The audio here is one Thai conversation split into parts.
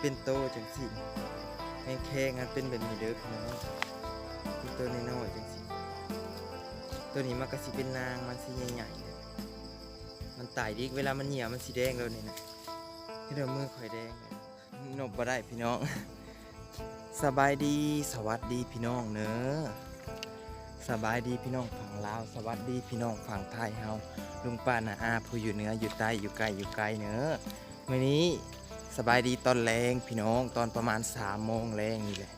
เป็นโตจังสิแมงแคงมันเป็นแบบนี้เด้อพี่น้องเป็นตัวน้อยๆจังสิตัวนี้มันก็สิเป็นนางมันสิใหญ่ๆเด้อมันตายดิเวลามันเหี่ยวมันสีแดงแล้วนี่นะที่เดิมมือข่อยแดงเลยนบบ่ได้พี่น้อง สบายดีสวัสดีพี่น้องเนอะสบายดีพี่น้องฝั่งลาวสวัสดีพี่น้องฝั่งไทยเฮาลุงป้านาอาผู้อยู่เหนืออยู่ใต้อยู่ไกลอยู่ไกลเนอะมื้อนี้ สบายดีตอนแรงพี่น้องตอนประมาณสามโมงแรงนี่แหละ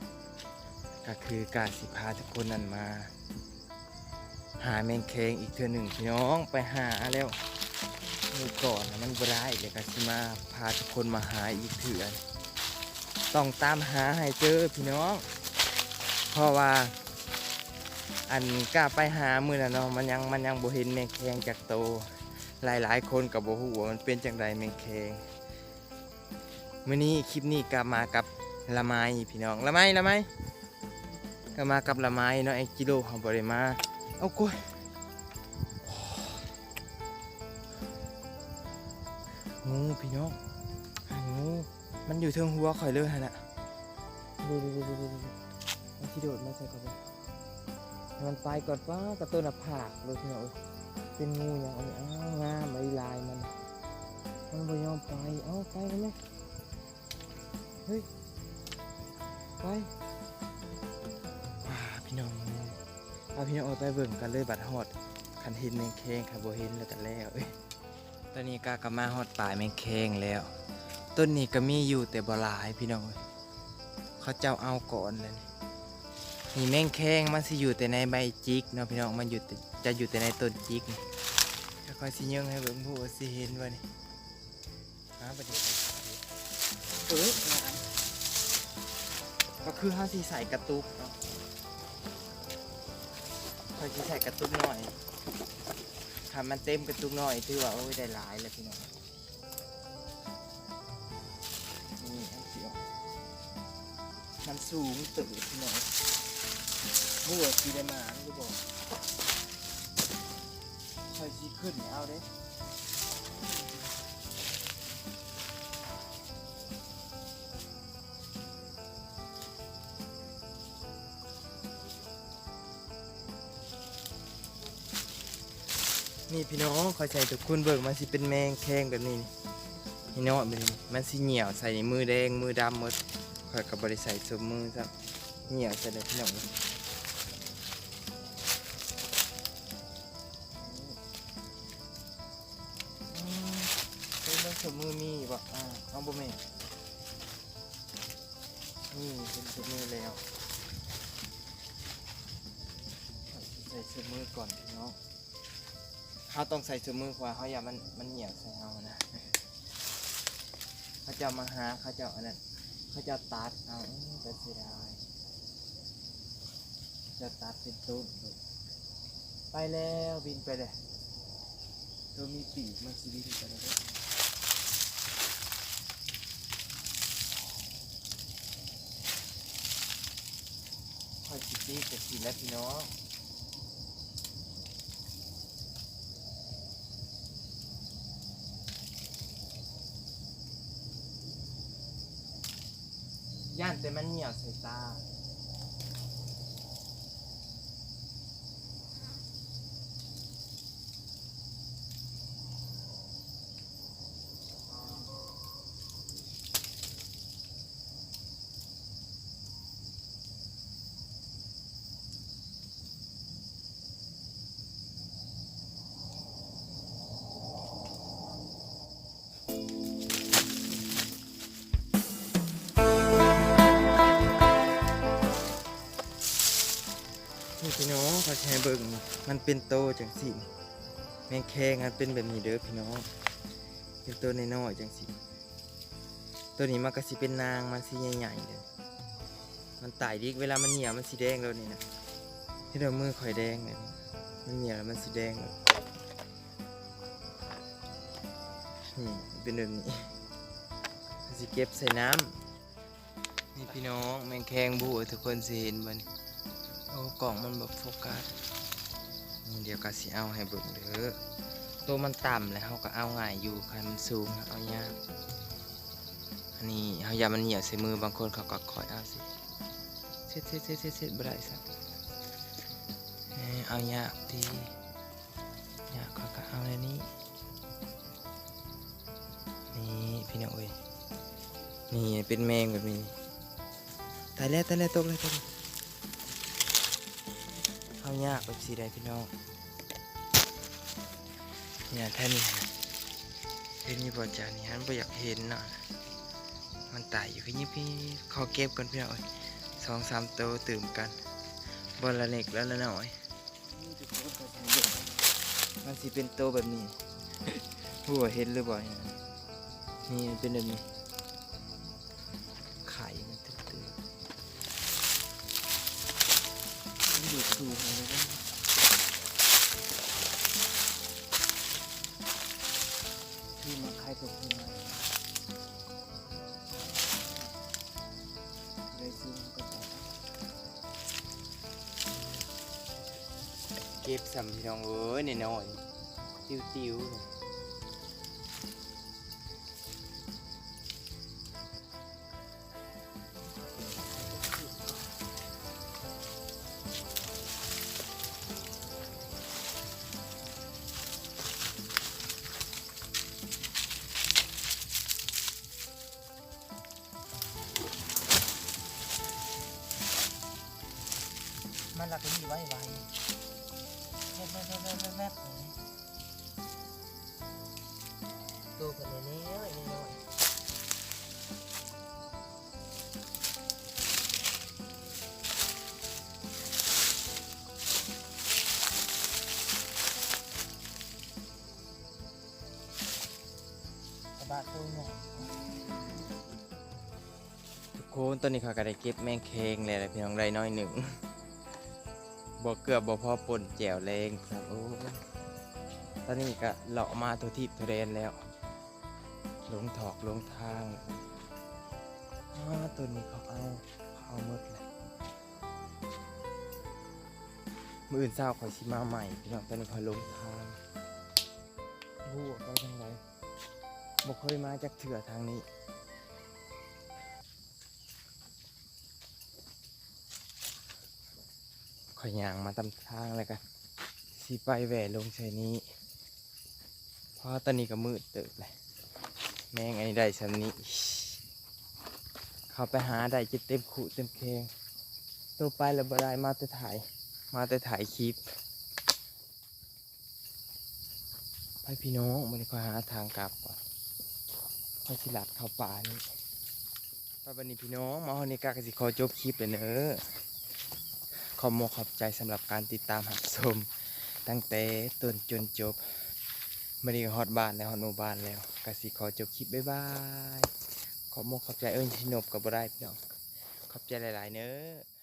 ก็คือการสิพาทุกคนนั่นมา หาแมงเคงอีกเทื่อหนึ่งพี่น้องไปหาแล้วมือก่อนมันบ่ได้เลยก็สิมาพาทุกคนมาหาอีกเทื่อต้องตามหาให้เจอพี่น้อง เพราะว่า อันกล้าไปหามือน่ะเนาะมันยังมันยังบ่เห็นแมงแคงจากโตหลายหลายๆ คนกับบ่ฮู้ว่ามันเป็นจังไดแมงแคง มื้อนี้คลิปนี้กลับมากับละไมพี่น้องละไมละไมก็มากับละไมเนาะไอ้กิโลเฮาบ่ได้มาเอากล้วยงูพี่น้องงูมันอยู่เทิงหัวข่อยเลยฮะน่ะดูดูดูดูดูมันที่โดดมาใส่ก่อนเลยมันไปก่อนป้ากระต้นหน้าผากเลยพี่น้องเป็นงูอย่างอันนี้อ้าวงามไอ้ลายมันมันไม่ยอมไปเอาไปกันไหม ฮ้ยไปอ่าพี่น้องเอาพี่น้องเอาไปเบิ่งกันเลยบัดฮอดคันเห็นแมงแคงค่ะบ่เห็นแล้วกันแล้วเอ้ยตอนนี้กากลับมาฮอดป่ายแมงแคงแล้ว ต้นนี้ก็มีอยู่แต่บ่หลายพี่น้องเอ้ยเขาเจ้าเอาก่อนเลยนี่แมงแคงมันสิอยู่แต่ในใบจิกเนาะพี่น้องมันอยู่แต่จะอยู่แต่ในต้นจิกนี่จะคอยสิยังให้เบิ่งผู้ว่าสิเห็นว่านี่หาบ่ได้เออ ก็คือเฮาสิใส่กระตุกเนาะคอยสิใส่กระตุกหน่อยถ้ามันเต็มกระตุกหน่อยถือว่าโอ้ยได้หลายแล้วพี่น้องนี่อันเดียวมันสูงตึกพี่น้องบัวสีได้มาก็บอกคอยสีขึ้นเอาเด้ นี่พี่น้องคอยใส่ทุกคนเบิกมันสิเป็นแมงแข้งแบบนี้นี่นี่เนาะมันมันสิเหนียวใส่ในมือแดงมือดำหมดข่อยกับบริใส่สมมือครับเหนียวใส่ได้พี่น้องเป็นเรื่องสมมือมีบ่อ่าเอาบ่แม่นนี่เป็นสมมือแล้วใส่สมมือก่อนพี่น้อง เขาต้องใส่สมมือเพราะว่าเขาอย่ามันมันเหนียวใส่เอานะเขาจะมาหาเขาจะอันนั้นเขาจะตัดเอาอื้อแต่เสียดายจะตัดเป็นต้นไปแล้วบินไปเลยตัวมีปีกมันสิบินไปเลยเด้อคอยสิตีกับสิแล้วพี่น้อง แต่มันเหนียวใส่ตา น้เขาแชร์เบิ่งมันเป็นโตจังสิแมงแคงมันเป็นแบบนี้เด้อพี่น้อง เป็นตัวน้อยๆจังสิตัวนี้มันก็สิเป็นนางมันสิใหญ่ๆเด้อมันตายดิกเวลามันเหนียวมันสีแดงแล้วนี่นะที่เรามือข่อยแดงเลยมันเหนียวแล้วมันสีแดงเลยนี่เป็นแบบนี้สิเก็บใส่น้ำนี่พี่น้องแมงแคงบูทุกคนสิเห็นบ่นี่ กล่องมันแบบโฟกัสเดี๋ยวก็สิเอาให้เบิ่งเด้อตัวมันต่ำแล้วเขาก็เอาง่ายอยู่คันมันสูงเอายากอันนี้เฮาอย่ามันเหี่ยวใส่มือบางคนเขาก็คอยเอาสิเสร็จเสร็จเสร็จเสร็จเสร็จบ่ได้ซะเอ้ยเอายากดียากเขาก็เอาในนี้นี่พี่น้องเอ้ยนี่เป็นแมงแบบนี้ตายแล้วตายแล้วตกเลยตกเลย เอายากแบบสีใดพี่น้องเนี่ยแท่นี้นเห็นนี่บ่จานี่ฮันบ่อยากเห็นน่ะมันตายอยู่พี่นี่พี่ขอเก็บก่อนพี่น้องสองสามตัวตื่มกันบอลละเล็กแล้วละหน้อยมันสิเป็นโตวแบบนี้หัวาเห็นหรือเปล่าเนี่ยเป็นแบบนี้ อยู่สูที่มาใครตกที่ไหนเลยสูงก็ต่อเก็บสัมพี่น้องเอ้ยนี่น้อย ติวติวๆเลย มันหลักนี่ไว้ไว้แว๊บแว๊บแว๊บแว๊บแว๊บแว๊บตัวกันเลยนี่เยนี่เลยกระบะตัวหน่อยทุกคนตอนนี้เขาก็ได้เก็บแมงเคงเลยพี่น้องได้น้อยหนึ่ง บ่เกือบบ่พอปนแจวแรงครับโอ้ตอนนี้ก็เลาะมาตัวทิพย์ตัวแดนแล้วลงถอกลงทางอ้าตัวนี้เขาเอาเขาเอาหมดเลยมืออื่นเช้าขอยชิมาใหม่พี่น้องตอนนี้เขาลงทางรู้ว่าไปทางไหนบ่เคยมาจากเถื่อทางนี้ ข่อยย่างมาตำทางเลยกันสีไปแหวลงใส่นี้เพราะตอนนี้ก็มืดติบเลยแม่งไอ้ได้สันนี้ เขาไปหาได้จะเต็มขู่เต็มเคงตัวไปแล้วบ่ได้มาแต่ถ่าย มาแต่ถ่ายคลิปไปพี่น้องมันก็หาทางกลับก่อนไปสิลัดเข้าป่านี่ไปบันนี้พี่น้องมาฮอนี่กากสิขอจบคลิปเลยเนอะ ขอมขอบใจสำหรับการติดตามหับชมตั้งแต่ต้นจนจบไม่ได้ฮอตบ้านแล้วฮอตโมบ้านแล้วกสิขอจบคลิปบ๊ายบายขอมขอบใจเอิญชินบกับบได้พี่น้องขอบใจหลาย ๆ เนอะ